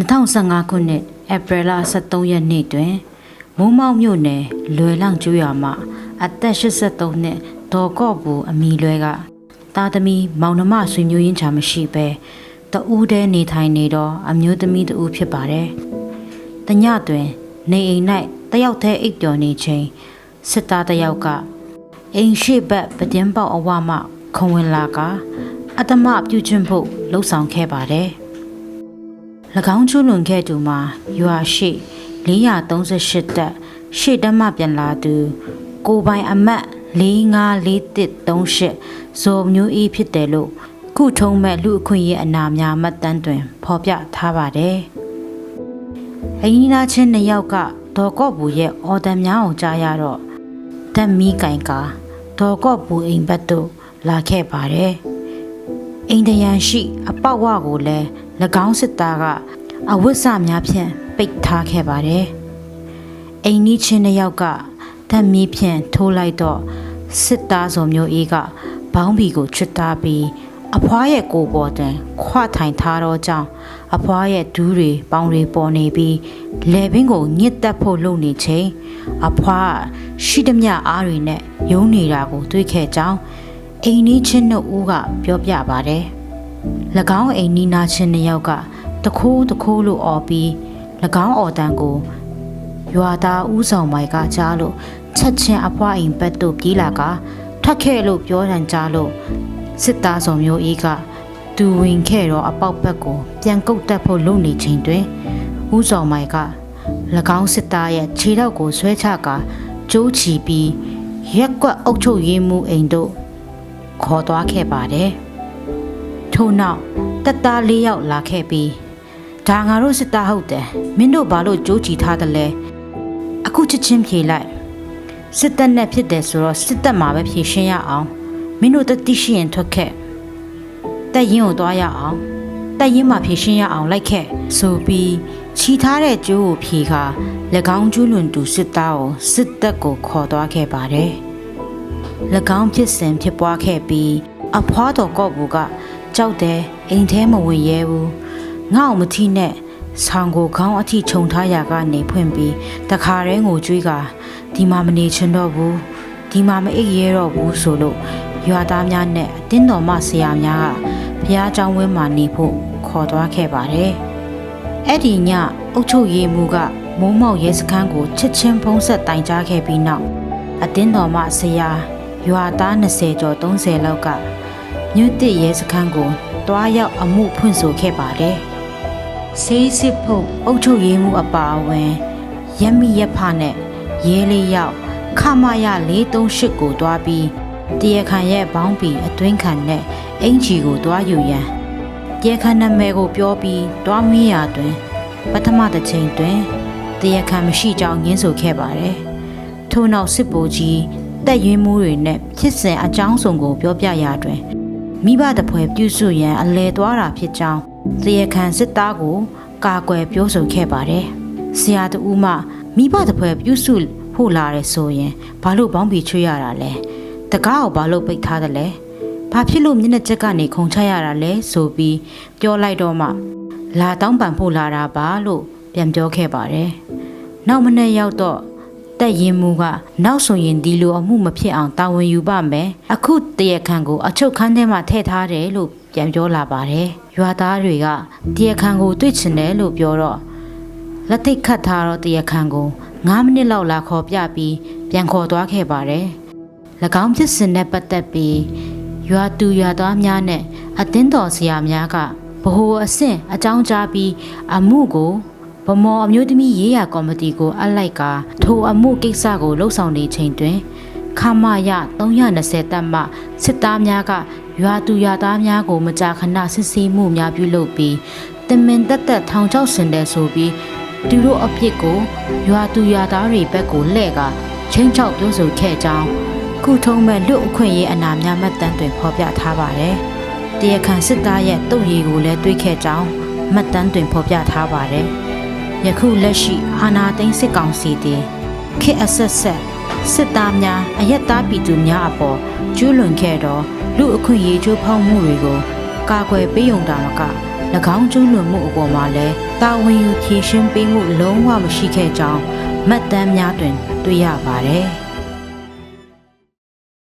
2015ခုနှစ်ဧပြီလ23ရက်နေ့တွင်မိုးမောက်မြို့နယ်လွယ်လောင်ကျွော်မှအသက်83နှစ်ဒေါ်ကော့ဘူအမီလွဲကသားသမီးမောင်နှမဆွေမျိုးရင်းချာမရှိပဲတဦးတည်းနေထိုင်နေတော့အမျိုးသမီးတဦးဖြစ်ပါတယ်။တညတွင် နေအိမ်၌တယောက်တည်းအိပ်ပျော်နေချိန်စစ်သားတယောက်ကအိမ်ရှိဘက်ပဒင်းပေါက်အဝမှခုံဝင်လာကအတ္တမပြုတ်ချင်းဖို့လှုပ်ဆောင်ခဲ့ပါတယ်။၎ င်းကျွလွန်ခဲ့သူမှာရွာရှိ438တက်ရှေ့တမပြန်လာသူ ကိုပိုင်အမတ်454138ဇော်မျိုးအေးဖြစ်တယ်လို့ခုထုံးမဲ့လူအခွင့်အရေးအနာများမှတ်တမ်းတွင် ဖော်ပြထားပါတယ်။အင်းနာချင်းနှစ်ယောက်ကဒေါ်ကော့ဘူရဲ့အော်တန်များအောင်ကြားရတော့တက်မီကင်ကဒေါ်ကော့ဘူအိမ်ဘက်သို့လာခဲ့ပါတယ်။အိမ်တရန်ရှိ အပေါက်ဝကိုလည်း၎ င်းစစ်သားကအဝတ်စများဖြင့်ပိတ်ထားခဲ့ပါတယ်။အိမ်နီးချင်းတစ်ယောက်ကဓာတ်မီးဖြင့်ထိုးလိုက်တော့စစ်သားစုံမျိုးအေးကဘောင်းဘီကိုချွတ်သားပြီးအဖွားရဲ့ကိုယ်ပေါ်တွင် ခွထိုင်ထားတော့ကြောင်းအဖွားရဲ့ဒူးတွေပေါင်းတွေပေါ်နေပြီးလေဘင်းကိုညစ်တက်ဖို့လုပ်နေချိန်အဖွားရှိသမျှအားတွေနဲ့ယုံနေတာကို တွေ့ခဲ့ကြောင်းအိမ်နီးချင်းတို့ဦးကပြောပြပါတယ်။၎ င်းအိမ်နီးနာချင်းနှစ်ယောက်ကတခိုးတခိုးလို့អော်ပြီး၎င်းအော်တန်ကိုရွာသားဦးဆောင်မိုင်ကကြားလို့ချက်ချင်းအဖွားအိမ်ဘက်သို့ပြေးလာကထွက်ခဲ့လို့ပြောတန်ကြားလို့စစ်သားဆောင်မျိုးအေးကသူဝင်ခဲ့တော့အပေါက်ဘက်ကိုပြန်ကုတ်တက်ဖို့လုပ်နေချိန်တွင်ဦးဆောင်မိုင်က၎င်းစစ်သားရဲ့ခြေထောက်ကိုဆွဲချကာကျိုးချီပြီးရက်ကွက်အုပ်ချုပ်ရေးမှုအိမ်တို့ခေါ်သွားခဲ့ပါတယ် ထို့နောက်တပ်သား၄ယောက်လာခဲ့ပြီးဒါငါတို့စစ်သားဟုတ်တယ်မင်းတို့ဘာလို့ကြိုးချီထားတယ်လဲအခုချက်ချင်းဖြေလိုက်စစ်တပ်နဲ့ဖြစ်တယ်ဆိုတော့စစ်တပ်မှာပဲဖြေရှင်းရအောင်မင်းတို့တတိရှိရင်ထွက်ခဲ့တက်ရင်ကိုသွားရအောင်တက်ရင်မှာဖြေရှင်းရအောင်လိုက်ခဲ့ဆိုပြီးခြီထားတဲ့ကျိုးကိုဖြေခါ၎င်းကျူးလွန်သူစစ်သားကိုစစ်တပ်ကိုခေါ်သွားခဲ့ပါတယ်၎င်းဖြစ်စဉ်ဖြစ်ပွားခဲ့ပြီးအဖွားတော်ကော့ဘူက ကြောက်တယ်အိမ်ထဲမဝင်ရဲဘူးငါ့အောင်မထိနဲ့ဆောင်းကိုခေါင်းအထိခြုံထားရာကနေဖွင့်ပြီးတခါတည်းငိုကြွေးကဒီမှာမနေချင်တော့ဘူးဒီမှာမအိပ်ရဲတော့ဘူးဆိုလို့ရွာသားများနဲ့အတင်းတော်မဆရာများကဘုရားကျောင်းဝင်းမှာနေဖို့ခေါ်သွားခဲ့ပါတယ်။အဲ့ဒီညအုတ်ချုပ်ရေးမှုကမိုးမောက်ရဲစခန်းကိုချစ်ချင်းဖုံးဆက်တိုင်ကြားခဲ့ပြီးနောက်အတင်းတော်မဆရာရွာသား20ကျော်30လောက်က ညွတ်တစ်ရဲစခန်းကိုတွားရောက်အမှုဖွင့်ဆိုခဲ့ပါတယ်။ဆေးစစ်ဖို့အုတ်ချုပ်ရေးမှုအပါအဝင်ရက်မိရက်ဖနဲ့ရဲလေးရောက်ခမရ438ကိုတွားပြီးတရားခံရဲ့ဘောင်းပီအတွင်းခံနဲ့အင်ဂျီကိုတွားယူရန်တရားခံနာမည်ကိုပြောပြီးတွားမင်းရာတွင် ပထမတစ်ချိန်တွင်တရားခံမရှိကြောင်းငင်းဆိုခဲ့ပါတယ်။ထို့နောက်စစ်ဗိုလ်ကြီးတက်ရွင်းမှုတွေနဲ့ဖြစ်စဉ်အကြောင်းစုံကိုပြောပြရာတွင် မိဘတပွဲပြုစုရန်အလဲသွားတာဖြစ်ကြောင်းတရားခံစစ်သားကို ကာကွယ်ပြောဆိုခဲ့ပါတယ်။ဆရာတူမှမိဘတပွဲပြုစုဖို့လာတယ်ဆိုရင်ဘာလို့ဘောင်းပီချွေးရတာလဲတကားကိုဘာလို့ပိတ်ထားတယ်လဲဘာဖြစ်လို့မျက်နှာချက်ကနေခုံချရတာလဲဆိုပြီးပြောလိုက်တော့မှလာတောင်းပန်ဖို့လာတာပါလို့ပြန်ပြောခဲ့ပါတယ်နောက်မနေ့ရောက်တော့ တက်ရင်မူကနောက်ဆိုရင်ဒီလိုအမှုမဖြစ်အောင်တာဝန်ယူပါမယ်အခုတရခန်ကိုအချုပ်ခန်းထဲမှာထည့်ထားတယ်လို့ပြန်ပြောလာပါတယ်ရွာသားတွေကတရခန်ကိုတွေ့ချင်တယ်လို့ပြောတော့လက်ထိတ်ခတ်ထားတော့တရခန်ကို9မိနစ်လောက်လာခေါ်ပြပြီးပြန်ခေါ်သွားခဲ့ပါတယ်။၎င်းဖြစ်စဉ်နဲ့ပတ်သက်ပြီးရွာသူရွာသားများနဲ့အသင်းတော်ဆရာများကဗဟိုအဆင့်အကြောင်းကြားပြီးအမှုကို ဗမော်အမျိုးသမီးရေးရာကော်မတီကိုအပ်လိုက်ကထိုအမှုကိစ္စကိုလှုပ်ဆောင်နေချိန်တွင်ခမရ320တပ်မှစစ်သားများကရွာသူရွာသားများကိုမကြာခဏစစ်ဆေးမှုများပြုလုပ်ပြီးတင်မင်တက်တက်ထောင်ချောက်ဆင်တယ်ဆိုပြီးသူတို့အဖြစ်ကိုရွာသူရွာသားတွေဘက်ကိုလှဲ့ကချင်းချောက်ပြောဆိုခဲ့ကြောင်းခုထုံးမဲ့လူအခွင့်ရေးအနာများမှတ်တမ်းတွင်ဖော်ပြထားပါတယ်။တရားခံစစ်သားရဲ့တုတ်ရည်ကိုလည်းတွေးခဲ့ကြောင်းမှတ်တမ်းတွင်ဖော်ပြထားပါတယ်။ ယခုလက်ရှိအာနာသိန်းစစ်ကောင်စီသည်ခေတ်အဆက်ဆက်စစ်သားများအယက်သားပြည်သူများအပေါ်ကျူးလွန်ခဲ့သောလူအခွင့်ရေးချိုးဖောက်မှုတွေကိုကာကွယ်ပေးုံတာမက၎င်းကျူးလွန်မှုအပေါ်မှာလည်းတာဝန်ယူဖြေရှင်းပေးမှုလုံးဝမရှိခဲ့ကြောင်းမှတ်တမ်းများတွင်တွေ့ရပါတယ်။